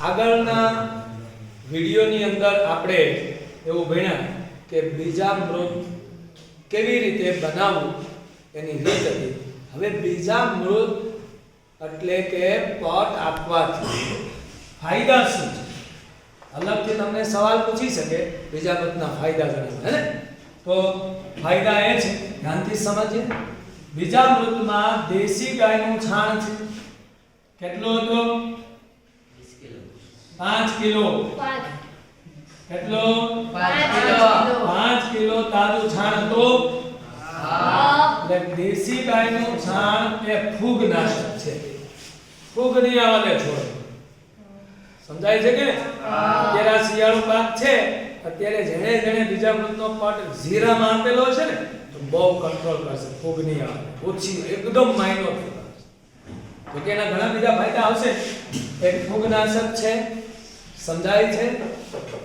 આગળના વિડીયોની અંદર આપણે એવું ભણ્યા કે બીજા મૃત કેવી રીતે બનાવવું એની રીત હતી. હવે બીજા મૃત એટલે કે પટ આપવાથી. ફાયદા શું છે? અલગથી તમને સવાલ પૂછી શકે, બીજા મૃતના ફાયદા જણાવો, હે તો ફાયદા એ છે, ધ્યાનથી સમજીએ. બીજામૃતમાં દેશી ગાયનું છાણ છે. કેટલો હતો? પાંચ કિલો. કેટલો? પાંચ કિલો. પાંચ કિલો તાજું છાણ હતું? હા. એટલે દેશી ગાયનું છાણ એ ફૂગનાશક છે. ફૂગ નહીં આવવા દે છોડ. સમજાય છે કે? અત્યારે આ શિયાળુ પાક છે. અત્યારે જેણે જેણે બીજામૃતનો પાટ જીરામાં આપેલો છે ને તો બહુ કંટ્રોલ કરશે. ફૂગ નહીં આવે. ઓછી એકદમ માઇનોર તો કે એના ઘણા બીજા ફાયદા આવશે. એક ફૂગનાશક છે સમજાય છે?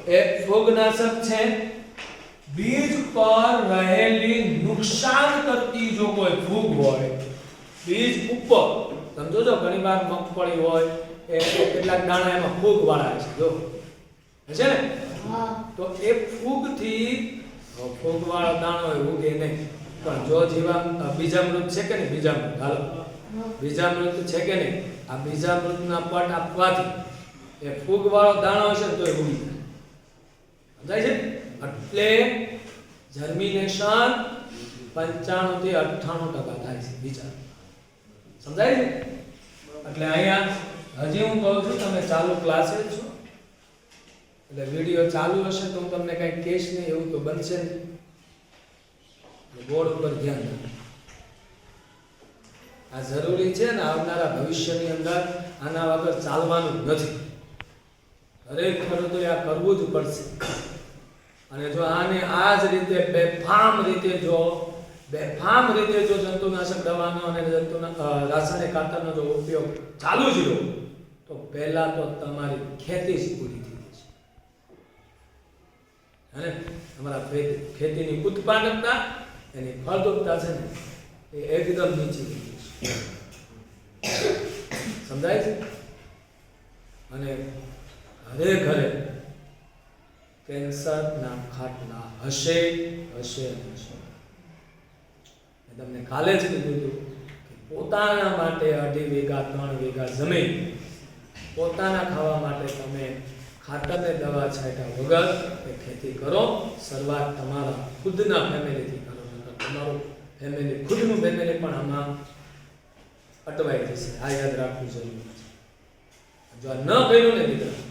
એ ફૂગનાશક છે. બીજ પર રહેલી નુકસાન કરતી જો કોઈ ફૂગ હોય બીજ ઉપર સમજો છો ઘણી વાર મગફળી હોય એ કેટલાક દાણા એમાં ફૂગ વાળા છે જો. છે ને? તો એ ફૂગથી ફૂગ વાળો દાણો હોય ઉગે નહીં. પણ જો જીવા બીજામૃત છે કે નહીં? બીજામૃત હાલો. બીજામૃત છે કે નહીં? આ બીજામૃતના પટ આપવાથી એ ફૂગ વાળો દાણો હશે તો એ ઉડી જાય. સમજાય છે? એટલે જર્મિનેશન પંચાણું થી અઠ્ઠાણું ટકા થાય છે વિચાર. સમજાય છે? એટલે અહીંયા હજી હું કહું છું, તમે ચાલુ ક્લાસે છો. એટલે વીડિયો ચાલુ હશે તો હું તમને કઈ કેશ નહીં, એવું તો બનશે બોર્ડ ઉપર ધ્યાન રાખો આ જરૂરી છે ને આવનારા ભવિષ્યની અંદર આના વગર ચાલવાનું નથી. દરેક ખેડૂતોએ આ કરવું જ પડશે. અને જો આને આ જ રીતે બેફામ રીતે જો, બેફામ રીતે જો જંતુનાશક દવાનો અને રાસાયણિક ખાતરનો જો ઉપયોગ ચાલુ જ રહ્યો, તો પહેલા તો તમારી ખેતી જ પૂરી થઈ જશે. અને તમારા ખેતીની ઉત્પાદકતા, એની ફળદ્રુપતા છે ને, એ એકદમ નીચી થઈ જશે. સમજાય છે? અને ઘરે ઘરે કેન્સરના ખાટલા હશે હશે હશે. મેં તમને કાલે જ કીધું હતું કે પોતાના માટે અઢી વીઘા, ત્રણ વીઘા જમીન પોતાના ખાવા માટે તમે ખાતરને દવા છાંટ્યા વગર એ ખેતી કરો. શરૂઆત તમારા ખુદના ફેમિલીથી કરો તમારું ફેમિલી, ખુદનું ફેમિલી પણ આમાં અટવાઈ જશે. આ યાદ રાખવું જરૂરી છે. જો આ ન કર્યું ને દીકરા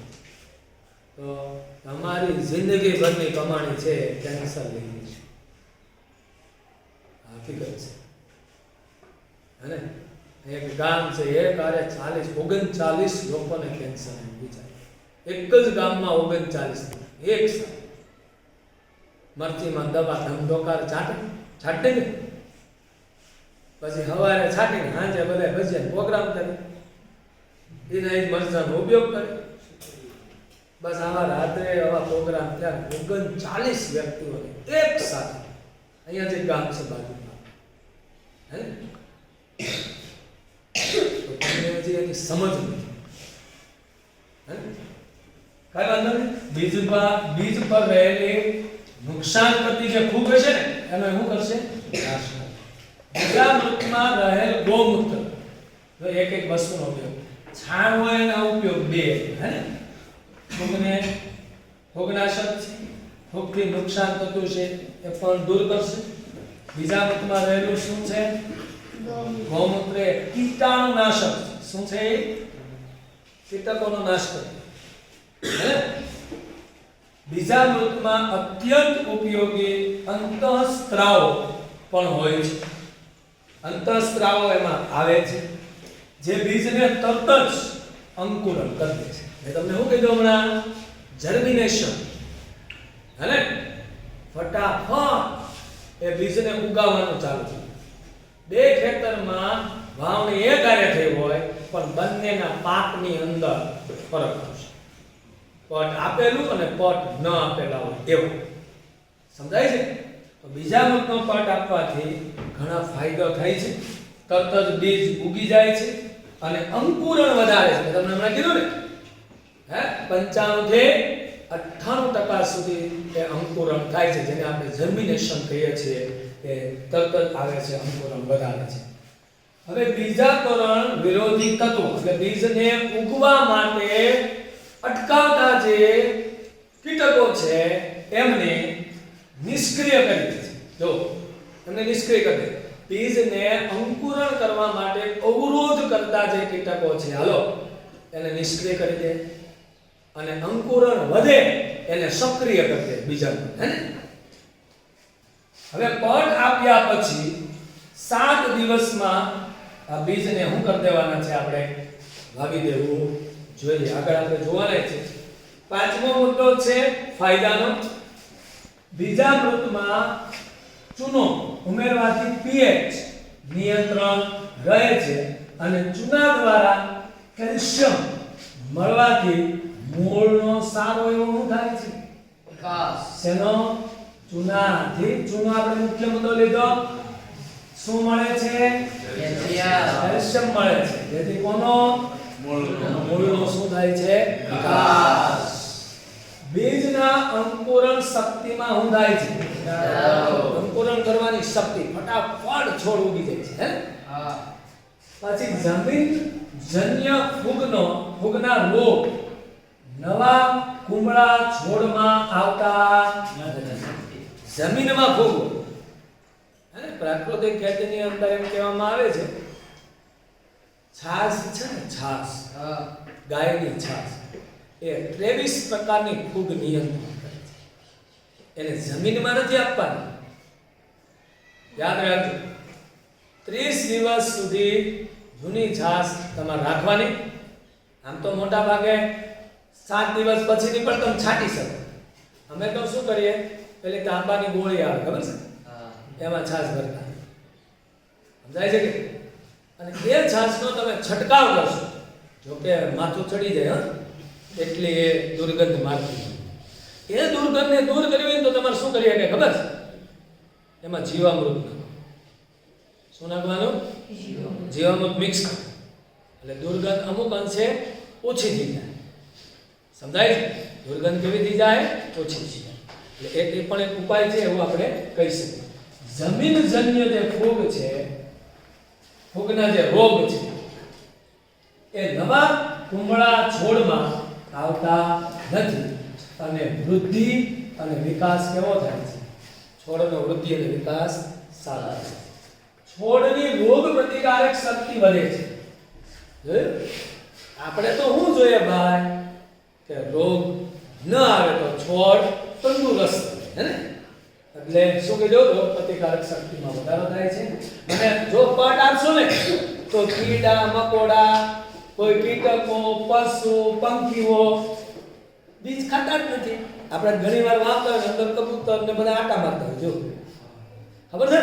તો તમારી જિંદગી ભરની કમાણી છે કેન્સર ગઈ છે. હકીકત છે. અને એક ગામ છે એક આરે ચાલીસ, ઓગણચાલીસ લોકોને કેન્સર બીજા એક જ ગામમાં ઓગણચાલીસ એક સાથે મરચીમાં દવા ધમધોકાર છાંટે? છાંટે ને? પછી હવારે છાંટીને સાંજે બધા ભજીયા પ્રોગ્રામ કરે. એના એ જ મરચાનો ઉપયોગ કરે. બસ આવા રાત્રે આવા પ્રોગ્રામ થયા ઓગણચાલીસ વ્યક્તિઓને એક સાથે. અહીંયા જે ગામ છે બાજુમાં. હે? સમજ નથી. કાંઈ વાંધો નહીં. બીજ પર બીજ પર રહેલી નુકસાન કરતી જે ફૂગ હશે ને, એનો શું કરશે? કરશે. રહેલ ગૌમૂત્ર. એક એક વસ્તુનો ઉપયોગ. છાણ હોય એના ઉપયોગ બે. હે ફૂગને ભોગનાશક છે ભોગથી નુકસાન થતું છે એ પણ દૂર કરશે. બીજા મતમાં રહેલું શું છે? ગૌમૂત્ર એ કીટાણુનાશક છે. શું છે કીટકોનો નાશ કરે. બીજા મૃતમાં અત્યંત ઉપયોગી અંતઃસ્ત્રાવો પણ હોય છે. અંતઃસ્ત્રાવો એમાં આવે છે. જે બીજને તરત જ અંકુરણ કરી છે. મેં તમને શું કીધું હમણાં? જર્મિનેશન હે ફટાફટ એ બીજને ઉગાવવાનું ચાલુ છે બે ખેતરમાં વાવણી એ કાર્ય થઈ હોય, પણ બંનેના પાકની અંદર ફરક થશે. પટ આપેલું અને પટ ન આપેલા હોય એવું. સમજાય છે? તો બીજા મતનો પટ આપવાથી ઘણા ફાયદો થાય છે. તરત જ બીજ ઉગી જાય છે અને અંકુરણ વધારે છે. તમને હમણાં કીધું ને હે? પંચાણું થી ટકા સુધી એ અંકુરણ થાય છે, જેને આપણે જર્મિનેશન કહીએ છીએ, એ તરત જ આવે છે, અંકુરણ વધારે છે. હવે બીજાકરણ વિરોધી તત્વો, એટલે બીજને ઉગવા માટે અટકાવતા જે કીટકો છે, એમને નિષ્ક્રિય કરી દે જો, એમને નિષ્ક્રિય કરી દે. બીજને અંકુરણ કરવા માટે અવરોધ કરતા જે કીટકો છે, હાલો, એને નિષ્ક્રિય કરી દે. અને અંકુરણ વધે એને સક્રિય કરી દે બીજા હે હવે પટ આપ્યા પછી સાત દિવસમાં આ બીજને શું કરી દેવાના છે આપણે? વાવી દેવું. જોઈએ, આગળ આપણે જોવાના છે. પાંચમો મુદ્દો છે ફાયદાનો. બીજા મૃતમાં ચૂનો ઉમેરવાથી પીએચ નિયંત્રણ રહે છે અને ચૂના દ્વારા કેલ્શિયમ મળવાથી મૂળનો સારો એવો શું થાય છે? વિકાસ. શેનો? ચૂનાથી ચૂનો આપણે મુખ્ય મુદ્દો લીધો. શું મળે છે? કેલ્શિયમ મળે છે. જેથી કોનો? મૂળનો. શું થાય છે? વિકાસ. બીજના અંકુરણ શક્તિમાં શું થાય છે? અંકુરણ કરવાની શક્તિ ફટાફટ છોડ ઉગી જાય છે હે? હા. પછી જમીન જન્ય ફૂગનો ફૂગના રોગ. નવા કુંબળા છોડમાં આવતા જમીનમાં ફૂગ હે પ્રાકૃતિક ખેતીની અંદર એમ કહેવામાં આવે છે છાસ છે ને છાસ ગાયની છાસ એ 23 પ્રકારની ફૂગ નિયંત્રણ કરે છે. એને જમીનમાં નથી આપવાની. યાદ રાખજો 30 દિવસ સુધી જૂની છાસ તમારે રાખવાની. આમ તો મોટા ભાગે સાત દિવસ પછીની પણ તમે છાંટી શકો. અમે તો શું કરીએ? પેલી તાંબાની ગોળી આવે ખબર છે? હા. એમાં છાશ ભરતા. સમજાય છે કે? અને એ છાશનો તમે છંટકાવ કરશો. જોકે માથું ચડી જાય એટલે એટલી એ દુર્ગંધ મારતી એ દુર્ગંધને દૂર કરવી હોય ને તો તમારે શું કરીએ કે ખબર છે? એમાં જીવામૃત નાખો. શું નાખવાનું? જીવામૃત મિક્સ કરો. એટલે દુર્ગંધ અમુક અંશે ઓછી થઈ જાય. સમજાય? દુર્ગંધ કેવી થઈ જાય? ઓછી છે એટલે એક એ પણ એક ઉપાય છે એવું આપણે કહી શકીએ. જમીનજન્ય જે ફૂગ છે, ફૂગના જે રોગ છે, એ નવા કુંભળા છોડમાં આવતા નથી અને વૃદ્ધિ અને વિકાસ કેવો થાય છે? છોડનો વૃદ્ધિ અને વિકાસ સારા છે. છોડની રોગ પ્રતિકારક શક્તિ વધે છે. આપણે તો શું જોઈએ ભાઈ? કે રોગ ન આવે તો છોડ તંદુરસ્ત હે ને? એટલે શું કે રોગ પ્રતિકારક શક્તિમાં વધારો થાય છે. અને જો પટ આપશો ને, તો કીડા, મકોડા, કોઈ કીટકો, પશુ, પંખીઓ, બીજ ખાતા જ નથી. આપણે ઘણીવાર વાવતા હોય ને, અંદર કબૂતર ને બધા આટા મારતા હોય, જો. ખબર છે?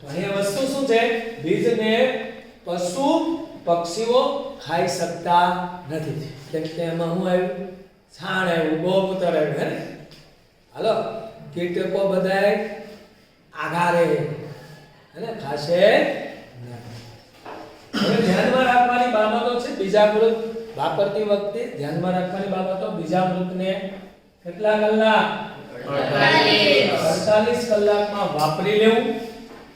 તો અહીંયા વસ્તુ શું છે? બીજને પશુ પક્ષીઓ ખાઈ શકતા નથી. કેમ કે એમાં શું આવ્યું? છાણ આવ્યું ગૌમૂત્ર આવ્યું હે હાલો કીટકો બધાય આઘારે અને ખાશે હવે ધ્યાનમાં રાખવાની બાબતો છે બીજા મૃત. વાપરતી વખતે ધ્યાનમાં રાખવાની બાબતો બીજા મૃતને કેટલા કલાક? અડતાલીસ. કલાકમાં વાપરી લેવું.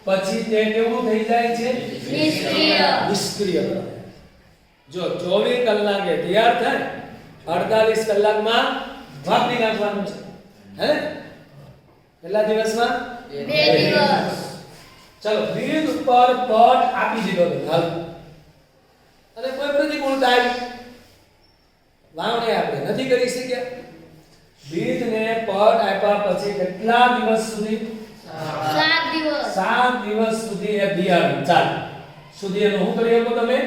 પછી તે કેવું થઈ જાય છે? નિષ્ક્રિય. નિષ્ક્રિય. જો 24 કલાકે તૈયાર થાય 48 કલાકમાં વાપરી નાખવાનું છે. હે? કેટલા દિવસમાં? બે દિવસ. ચલો બીજ ઉપર પટ આપી દીધો હાલ. અને કોઈ પ્રતિકૂળતા આવી વાવણી આપણે નથી કરી શક્યા. બીજને પટ આપ્યા પછી કેટલા દિવસ સુધી? દિવસ. સાત દિવસ સુધી એ બિયારણ ચાલે. સુધી એનો શું કરી શકો તમે?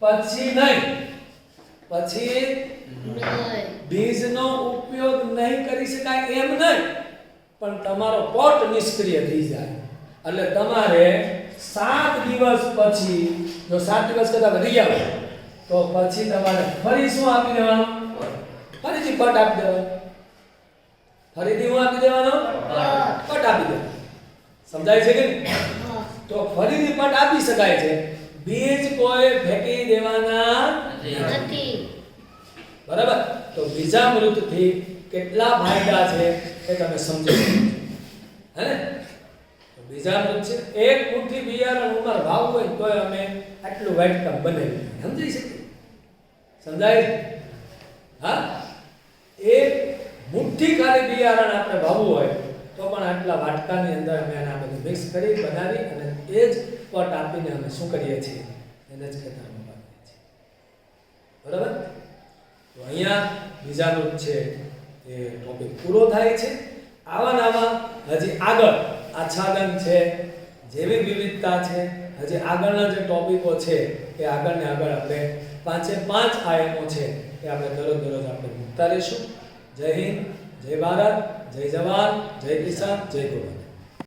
પછી નહીં. પછી. બીજનો ઉપયોગ નહીં કરી શકાય એમ નહીં. પણ તમારો પટ નિષ્ક્રિય થઈ જાય. એટલે તમારે સાત દિવસ પછી જો સાત દિવસ કદાચ વધી આવે તો પછી તમારે ફરી શું આપી દેવાનું? ફરીથી પટ આપી દેવાનો. ફરીથી હું આપી દેવાનો? સમજાય છે કે નહીં? તો ફરીથી પટ આપી શકાય છે. બીજ કોઈ ફેંકી દેવાના નથી. બરાબર? તો બીજામૃતથી કેટલા ફાયદા છે એ તમે સમજી. હે બીજા મૃત છે. એક મુઠ્ઠી બિયારણ ઉપર વાવવું હોય તોય અમે આટલું વાટકા બનાવી સમજી શકીએ સમજાય હા? એક મુઠ્ઠી ખાલી બિયારણ આપણે વાવવું હોય તો પણ આટલા વાટકાની અંદર અમે આના બધું મિક્સ કરી, બનાવી અને એ જ પટ આપીને અમે શું કરીએ છીએ? એને જ ખેતરમાં વાવીએ છીએ. બરાબર? તો અહીંયા બીજાનો છે એ ટોપિક પૂરો થાય છે. આવા ને આવા હજી આગળ આચ્છાદન છે, જેવી વિવિધતા છે, હજી આગળના જે ટોપિકો છે એ આગળ ને આગળ આપણે પાંચે પાંચ આયામો છે એ આપણે દરરોજ દરરોજ આપણે મૂકતા રહીશું. જય હિન્દ. જય ભારત જય જવાન જય કિસાન જય ગોવા